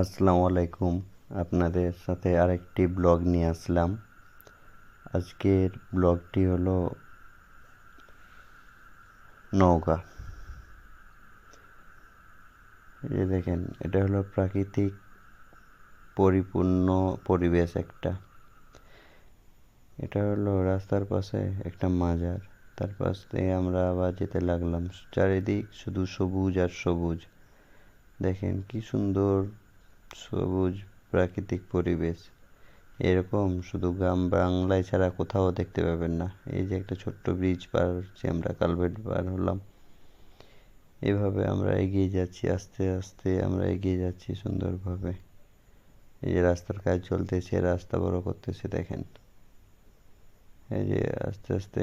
আসসালামু আলাইকুম। আপনাদের সাথে আরেকটি ব্লগ নিয়ে আসলাম। আজকের ব্লগটি হলো নৌকা এই দেখেন, এটা হলো প্রাকৃতিক পরিপূর্ণ পরিবেশ একটা। এটা হলো রাস্তার পাশে একটা মাজার। তার পাশ থেকে আমরা আবার যেতে লাগলাম। চারিদিক শুধু সবুজ আর সবুজ। দেখেন কি সুন্দর সবুজ প্রাকৃতিক পরিবেশ। এরকম শুধু গ্রাম বাংলায় ছাড়া কোথাও দেখতে পাবেন না। এই যে একটা ছোট্ট ব্রিজ পার হচ্ছি, আমরা কালভেট পার হলাম। এভাবে আমরা এগিয়ে যাচ্ছি, আস্তে আস্তে আমরা এগিয়ে যাচ্ছি সুন্দরভাবে। এই যে রাস্তার কাজ চলতেছে, রাস্তা বড় করতেছে, দেখেন। এই যে আস্তে আস্তে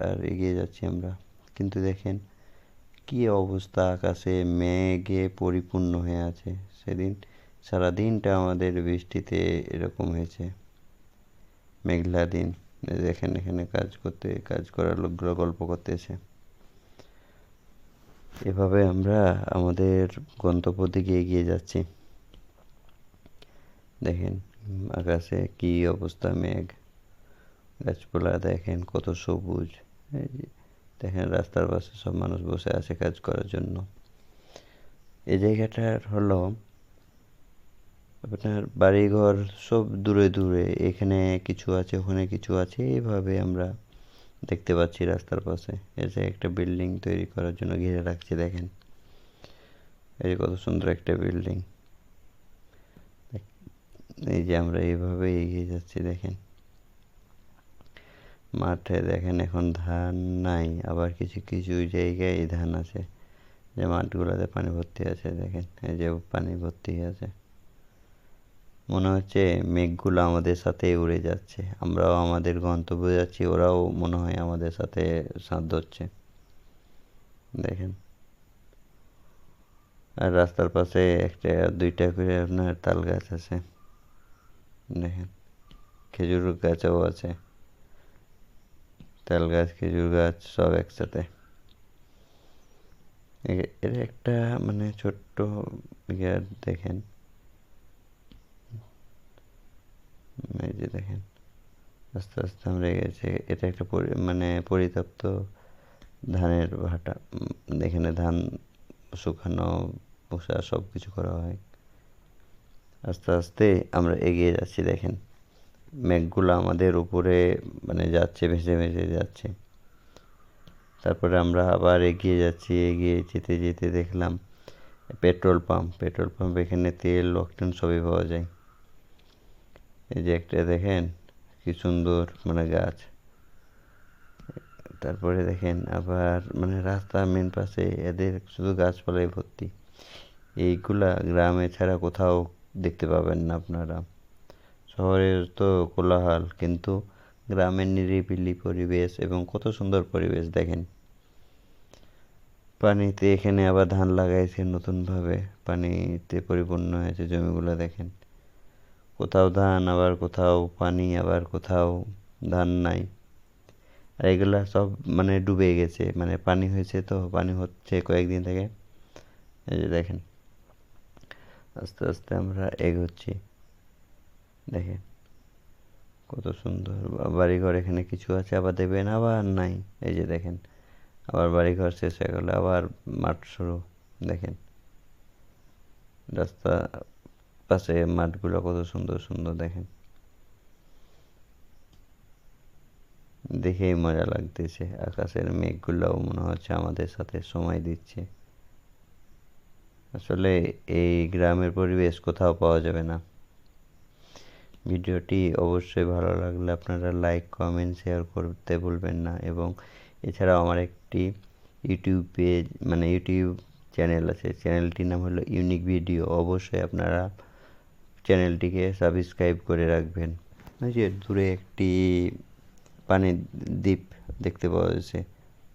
আর এগিয়ে যাচ্ছি আমরা। কিন্তু দেখেন, কি অবস্থা, আকাশে মেঘে পরিপূর্ণ হয়ে আছে। সেদিন সারা দিনটা আমাদের বৃষ্টিতে এরকম হয়েছে। মেঘলা দিন। দেখেন এখানে কাজ করতে, কাজ করার লোকগুলো গল্প করতেছে। এভাবে আমরা আমাদের গন্তব্য দিকে এগিয়ে যাচ্ছি। দেখেন, আকাশে কি অবস্থা মেঘ। গাছপালা দেখেন কত সবুজ। দেখেন রাস্তার পাশে সব মানুষ বসে আছে কাজ করার জন্য। এই জায়গাটার হলো আপনার বাড়িঘর সব দূরে দূরে, এখানে কিছু আছে, ওখানে কিছু আছে, এইভাবে আমরা দেখতে পাচ্ছি রাস্তার পাশে। এসে একটা বিল্ডিং তৈরি করার জন্য ঘিরে রাখছে, দেখেন। এই কত সুন্দর একটা বিল্ডিং। এই যে আমরা এইভাবে এগিয়ে যাচ্ছি, দেখেন। মাঠে দেখেন এখন ধান নাই, আবার কিছু কিছু জায়গায় ধান আছে। যে মাঠগুলোতে পানি ভর্তি আছে, দেখেন। এই যে পানি ভর্তি আছে। মনে হচ্ছে মেঘগুলো আমাদের সাথে উড়ে যাচ্ছে। আমরাও আমাদের গন্তব্যে যাচ্ছি, ওরাও মনে হয় আমাদের সাথে সাঁত ধরছে। দেখেন। আর রাস্তার পাশে একটা, দুইটা করে আপনার তাল গাছ আছে। দেখেন। খেজুর গাছও আছে। তাল গাছ, খেজুর গাছ সব একসাথে। এর একটা মানে ছোট্ট ইয়ার দেখেন। এই যে দেখেন, আস্তে আস্তে আমরা গেছে এটা একটা মানে পরিত্যক্ত ধানের ভাটা এখানে ধান শুকানো, পোষা সব কিছু করা হয়। আস্তে আস্তে আমরা এগিয়ে যাচ্ছি, দেখেন। মেঘগুলো আমাদের উপরে মানে যাচ্ছে, ভেসে ভেসে যাচ্ছে। তারপরে আমরা আবার এগিয়ে যাচ্ছি, এগিয়ে যেতে যেতে দেখলাম, পেট্রোল পাম্প পেট্রোল পাম্প এখানে তেল লকটেন সবই পাওয়া যায়। এই যে একটা দেখেন, কি সুন্দর মানে গাছ। তারপরে দেখেন আবার মানে রাস্তা মেন পাশে এদের শুধু গাছপালায় ভর্তি। এইগুলা গ্রামে ছাড়া কোথাও দেখতে পাবেন না আপনারা। শহরের তো কোলাহল, কিন্তু গ্রামের নিরিবিলি পরিবেশ এবং কত সুন্দর পরিবেশ দেখেন। পানিতে এখানে আবার ধান লাগাইছে নতুনভাবে, পানিতে পরিপূর্ণ হয়েছে জমিগুলো দেখেন। কোথাও ধান, আবার কোথাও পানি, আবার কোথাও ধান নাই। আর এগুলা সব মানে ডুবে গেছে। মানে পানি হয়েছে তো, পানি হচ্ছে কয়েকদিন থেকে। এই যে দেখেন, আস্তে আস্তে আমরা এগোচ্ছি। দেখেন, কত সুন্দর। বাড়িঘর এখানে কিছু আছে, আবার দেবেন আবার নাই। এই যে দেখেন, আবার বাড়িঘর শেষ হয়ে গেলে, আবার মাঠ শুরু। দেখেন, রাস্তা পাশে মাঠগুলো কত সুন্দর সুন্দর দেখেন। দেখেই মজা লাগতেছে, আকাশের মেঘগুলোও মনে হচ্ছে আমাদের সাথে সময় দিচ্ছে। আসলে এই গ্রামের পরিবেশ কোথাও পাওয়া যাবে না। ভিডিওটি অবশ্যই ভালো লাগলে আপনারা লাইক, কমেন্ট, শেয়ার করতে ভুলবেন না এবং এছাড়াও আমার একটি ইউটিউব পেজ মানে ইউটিউব চ্যানেল আছে, চ্যানেলটির নাম হলো ইউনিক ভিডিও। অবশ্যই আপনারা চ্যানেলটিকে সাবস্ক্রাইব করে রাখবেন। যে দূরে একটি পানির দ্বীপ দেখতে পাওয়া যাচ্ছে।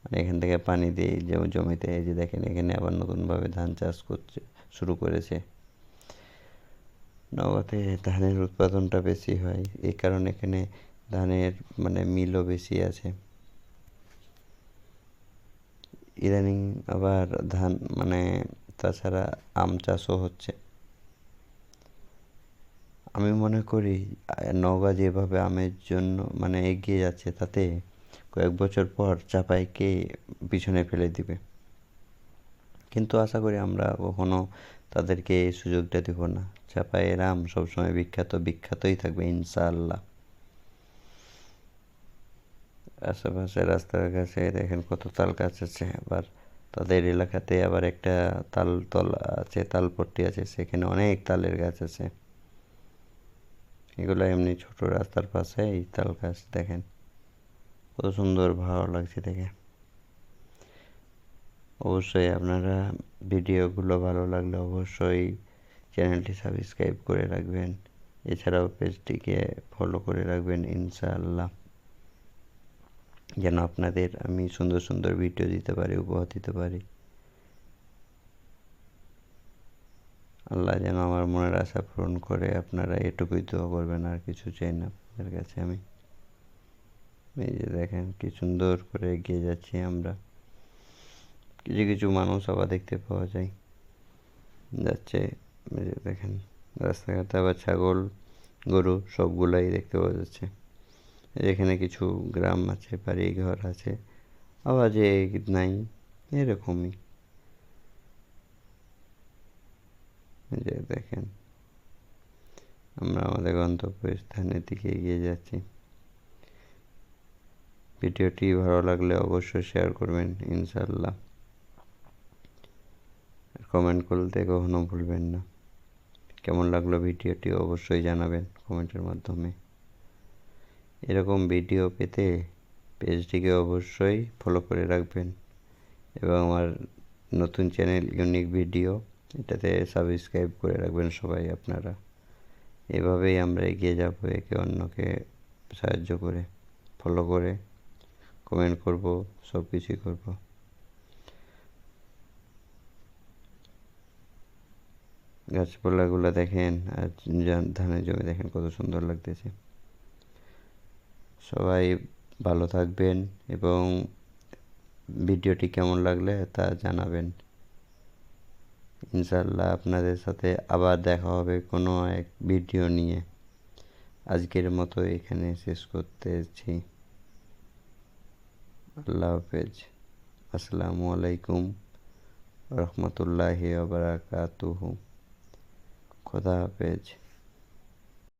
মানে এখান থেকে পানি দিয়ে যেমন জমিতে এই যে দেখেন, এখানে আবার নতুনভাবে ধান চাষ করছে, শুরু করেছে। নওগাঁতে ধানের উৎপাদনটা বেশি হয়, এই কারণে এখানে ধানের মানে মিলও বেশি আছে। ইদানিং আবার ধান মানে তাছাড়া আম চাষও হচ্ছে। আমি মনে করি নওগাঁ যেভাবে আমের জন্য মানে এগিয়ে যাচ্ছে, তাতে কয়েক বছর পর চাপাইকে পিছনে ফেলে দিবে। কিন্তু আশা করি আমরা কখনো তাদেরকে এই সুযোগটা দেব না। চাপাইয়ের আম সবসময় বিখ্যাত, বিখ্যাতই থাকবে, ইনশাআল্লাহ। আশেপাশে রাস্তার কাছে দেখেন কত তাল গাছ আছে, আবার তাদের এলাকাতে আবার একটা তাল তল আছে, তালপট্টি আছে, সেখানে অনেক তালের গাছ আছে। এগুলো এমনি ছোট রাস্তার পাশে এই তাল গাছ দেখেন। কত সুন্দর ভালো লাগছে দেখে। অবশ্যই আপনারা ভিডিওগুলো ভালো লাগলে অবশ্যই চ্যানেলটি সাবস্ক্রাইব করে রাখবেন। এছাড়াও পেজটিকে ফলো করে রাখবেন ইনশাআল্লাহ। যেন আপনাদের আমি সুন্দর সুন্দর ভিডিও দিতে পারি, উপহার দিতে পারি। আল্লাহ যেন আমার মনের আশা পূরণ করে আপনারা এটুকুই তো করবেন, আর কিছু চাই না আপনাদের কাছে আমি। এই যে দেখেন কি সুন্দর করে এগিয়ে যাচ্ছি আমরা। কিছু কিছু মানুষ আবার দেখতে পাওয়া যায়। যাচ্ছে দেখেন, রাস্তাঘাটে, আবার ছাগল, গরু, সবগুলাই দেখতে পাওয়া যাচ্ছে। এখানে কিছু গ্রাম আছে বাড়ি ঘর আছে, আবার যে নাই, এরকমই। যে দেখেন, আমরা আমাদের গন্তব্যস্থানের দিকে এগিয়ে যাচ্ছি। ভিডিওটি ভালো লাগলে অবশ্যই শেয়ার করবেন ইনশাল্লাহ কমেন্ট করতে কখনো ভুলবেন না। কেমন লাগল ভিডিওটি অবশ্যই জানাবেন কমেন্টের মাধ্যমে। এরকম ভিডিও পেতে পেজটিকে অবশ্যই ফলো করে রাখবেন। এবং আমার নতুন চ্যানেল ইউনিক ভিডিও এটাতে সাবস্ক্রাইব করে রাখবেন সবাই আপনারা। এভাবেই আমরা এগিয়ে যাব, একে অন্যকে সাহায্য করে ফলো করে কমেন্ট করব সব কিছুই করব। গাছপালাগুলো দেখেন আর ধানের জমি দেখেন কত সুন্দর লাগতেছে। সবাই ভালো থাকবেন এবং ভিডিওটি কেমন লাগলে তা জানাবেন। ইনশাল্লাহ আপনাদের সাথে আবার দেখা হবে কোনো এক ভিডিও নিয়ে। আজকের মতো এখানে শেষ করতেছি। আল্লাহ হাফেজ। আসসালামু আলাইকুম রহমতুল্লাহি খোদা হাফেজ।